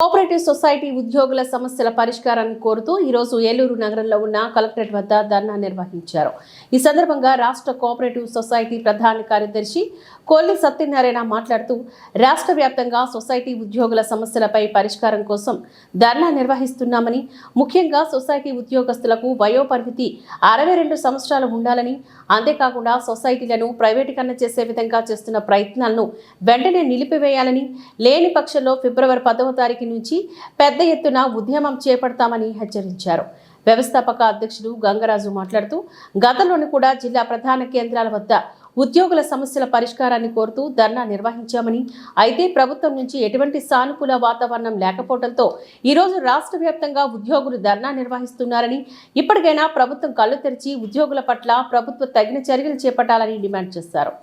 Cooperative society ఉద్యోగుల సమస్యల పరిష్కారాన్ని కోరుతూ ఈరోజు ఏలూరు నగరంలో ఉన్న కలెక్టరేట్ వద్ద ధర్నా నిర్వహించారు. ఈ సందర్భంగా రాష్ట్ర కోఆపరేటివ్ సొసైటీ ప్రధాన కార్యదర్శి కోల్లి సత్యనారాయణ మాట్లాడుతూ రాష్ట్ర వ్యాప్తంగా సొసైటీ ఉద్యోగుల సమస్యలపై పరిష్కారం కోసం ధర్నా నిర్వహిస్తున్నామని ముఖ్యంగా సొసైటీ ఉద్యోగస్తులకు వయోపరిమితి అరవై రెండు సంవత్సరాలు ఉండాలని అంతేకాకుండా సొసైటీలను ప్రైవేటీకరణ చేసే విధంగా చేస్తున్న ప్రయత్నాలను వెంటనే నిలిపివేయాలని లేని పక్షంలో ఫిబ్రవరి పదవ తారీఖు నుంచి పెద్ద ఎత్తున ఉద్యమం చేపడతామని హెచ్చరించారు. వ్యవస్థాపక అధ్యక్షుడు గంగరాజు మాట్లాడుతూ గతంలోని కూడా జిల్లా ప్రధాన కేంద్రాల వద్ద ఉద్యోగుల సమస్యల పరిష్కారాన్ని కోరుతూ ధర్నా నిర్వహించామని అయితే ప్రభుత్వం నుంచి ఎటువంటి సానుకూల వాతావరణం లేకపోవడంతో ఈరోజు రాష్ట్ర వ్యాప్తంగా ఉద్యోగులు ధర్నా నిర్వహిస్తున్నారని ఇప్పటికైనా ప్రభుత్వం కళ్ళు తెరిచి ఉద్యోగుల పట్ల ప్రభుత్వ తగిన చర్యలు చేపట్టాలని డిమాండ్ చేశారు.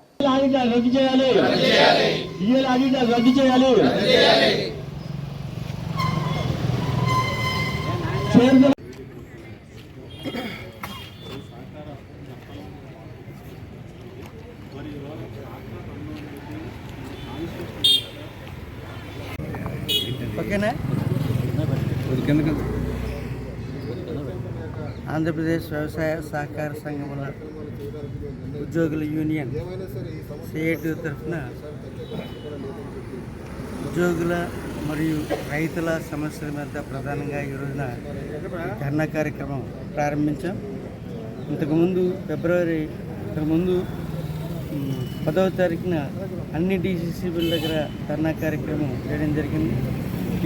ఆగిట ఓకేనా? ఆంధ్రప్రదేశ్ వ్యవసాయ సహకార సంఘముల ఉద్యోగుల యూనియన్ సిఐటి తరఫున ఉద్యోగుల మరియు రైతుల సమస్యల మీద ప్రధానంగా ఈ రోజున ధర్నా కార్యక్రమం ప్రారంభించాం. ఇంతకుముందు ఫిబ్రవరి ఇంతకుముందు పదవ తారీఖున అన్ని డీసీసీబీల దగ్గర ధర్నా కార్యక్రమం చేయడం జరిగింది.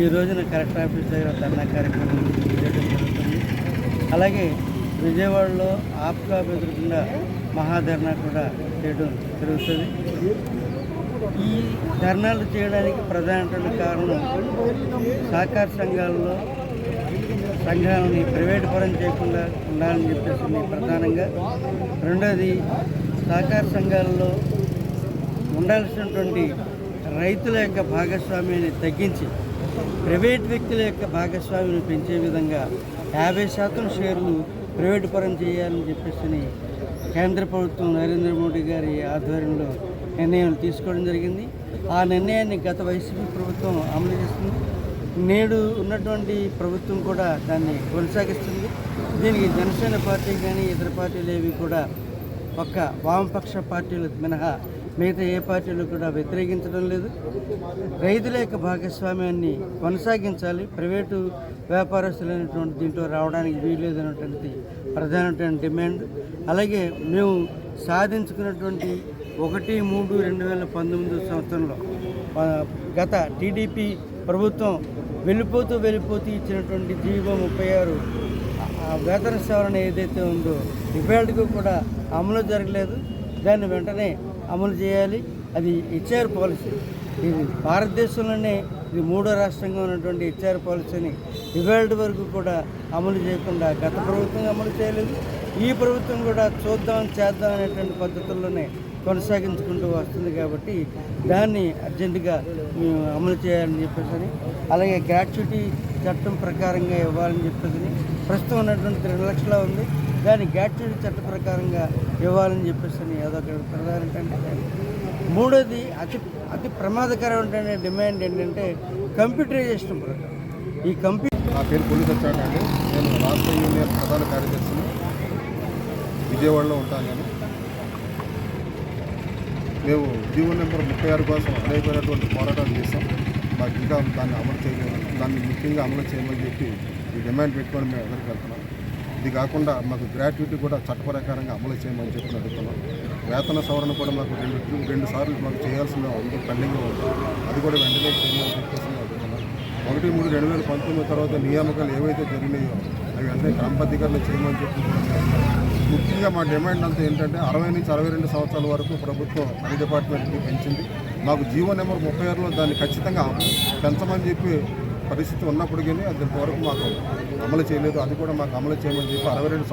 ఈ రోజున కలెక్టర్ ఆఫీస్ దగ్గర ధర్నా కార్యక్రమం చేయడం జరుగుతుంది. అలాగే విజయవాడలో ఆప్కా ఎదురుకుండా మహాధర్నా కూడా చేయడం జరుగుతుంది. ఈ ధర్నాలు చేయడానికి ప్రధానమైన కారణం సహకార సంఘాలలో సంఘాలని ప్రైవేట్ పరం చేయకుండా ఉండాలని చెప్పేసి ప్రధానంగా. రెండోది సహకార సంఘాలలో ఉండాల్సినటువంటి రైతుల యొక్క భాగస్వామ్యాన్ని తగ్గించి ప్రైవేట్ వ్యక్తుల యొక్క భాగస్వామ్యాన్ని పెంచే విధంగా యాభై శాతం షేర్లు ప్రైవేట్ పరం చేయాలని చెప్పేసి కేంద్ర ప్రభుత్వం నరేంద్ర మోడీ గారి ఆధ్వర్యంలో నిర్ణయం తీసుకోవడం జరిగింది. ఆ నిర్ణయాన్ని గత వైసీపీ ప్రభుత్వం అమలు చేస్తుంది. నేడు ఉన్నటువంటి ప్రభుత్వం కూడా దాన్ని కొనసాగిస్తుంది. దీనికి జనసేన పార్టీ కానీ ఇతర పార్టీలు ఏవి కూడా ఒక్క వామపక్ష పార్టీలు మినహా మిగతా ఏ పార్టీలు కూడా వ్యతిరేకించడం లేదు. రైతుల యొక్క భాగస్వామ్యాన్ని కొనసాగించాలి. ప్రైవేటు వ్యాపారస్తులైనటువంటి దీంట్లో రావడానికి వీల్లేదు అనేటువంటి ప్రధానమైన డిమాండ్. అలాగే మేము సాధించుకున్నటువంటి ఒకటి మూడు రెండు వేల పంతొమ్మిది సంవత్సరంలో గత టీడీపీ ప్రభుత్వం వెళ్ళిపోతూ వెళ్ళిపోతూ ఇచ్చినటువంటి జీవో ముప్పై ఆరు వేతన సవరణ ఏదైతే ఉందో ఇవాళకు కూడా అమలు జరగలేదు. దాన్ని వెంటనే అమలు చేయాలి. అది హెచ్ఆర్ పాలసీ. ఇది భారతదేశంలోనే ఇది మూడో రాష్ట్రంగా ఉన్నటువంటి హెచ్ఆర్ పాలసీని ఇవాళ వరకు కూడా అమలు చేయకుండా గత ప్రభుత్వం అమలు చేయలేదు. ఈ ప్రభుత్వం కూడా చూద్దాం చేద్దాం అనేటువంటి పద్ధతుల్లోనే కొనసాగించుకుంటూ వస్తుంది కాబట్టి దాన్ని అర్జెంటుగా మేము అమలు చేయాలని చెప్పేసి అలాగే గ్రాట్యుటీ చట్టం ప్రకారంగా ఇవ్వాలని చెప్పేసి ప్రస్తుతం ఉన్నటువంటి రెండు లక్షల ఉంది. దాన్ని గ్రాట్యుటీ చట్ట ప్రకారంగా ఇవ్వాలని చెప్పేసి అదొక ప్రధాన మూడోది అతి అతి ప్రమాదకరమైన డిమాండ్ ఏంటంటే కంప్యూటరైజేషన్ ప్రకారం. ఈ కంప్యూటర్ నా పేరు పోలీస్ సత్యాడు అండి. నేను రాష్ట్ర యూనియన్ ప్రధాన కార్యదర్శిని. విజయవాడలో ఉంటాను నేను. మేము జీవో నెంబర్ ముప్పై ఆరు కోసం అనేకమైనటువంటి పోరాటాలు చేస్తాం మాకు ఇంకా దాన్ని అమలు చేయలేదు. దాన్ని ముఖ్యంగా అమలు చేయమని చెప్పి ఈ డిమాండ్ పెట్టుకొని మేము ఎదురుకు వెళ్తున్నాం. ఇది కాకుండా మాకు గ్రాట్యుటీ కూడా చట్టప్రకారంగా అమలు చేయమని చెప్పి అడుగుతున్నాం వేతన సవరణ కూడా మాకు రెండు రెండు సార్లు మాకు చేయాల్సిన ఉంది పెండింగ్లో ఉంది అది కూడా వెంటనే చేయమని చెప్పేసి అడుగుతున్నాం ఒకటి మూడు రెండు వేల పంతొమ్మిది తర్వాత నియామకాలు ఏవైతే జరిగినాయో అవి అన్నీ క్రమబద్ధీకరణ చేయమని చెప్పి ముఖ్యంగా మా డిమాండ్ అంతా ఏంటంటే అరవై నుంచి అరవై రెండు సంవత్సరాల వరకు ప్రభుత్వం అన్ని డిపార్ట్మెంట్కి పెంచింది. మాకు జీవో నెంబర్ ముప్పై ఆరులో దాన్ని ఖచ్చితంగా పెంచమని చెప్పి పరిస్థితి ఉన్నప్పటికీ అది వరకు మాకు అమలు చేయలేదు. అది కూడా మాకు అమలు చేయమని చెప్పి అరవై రెండు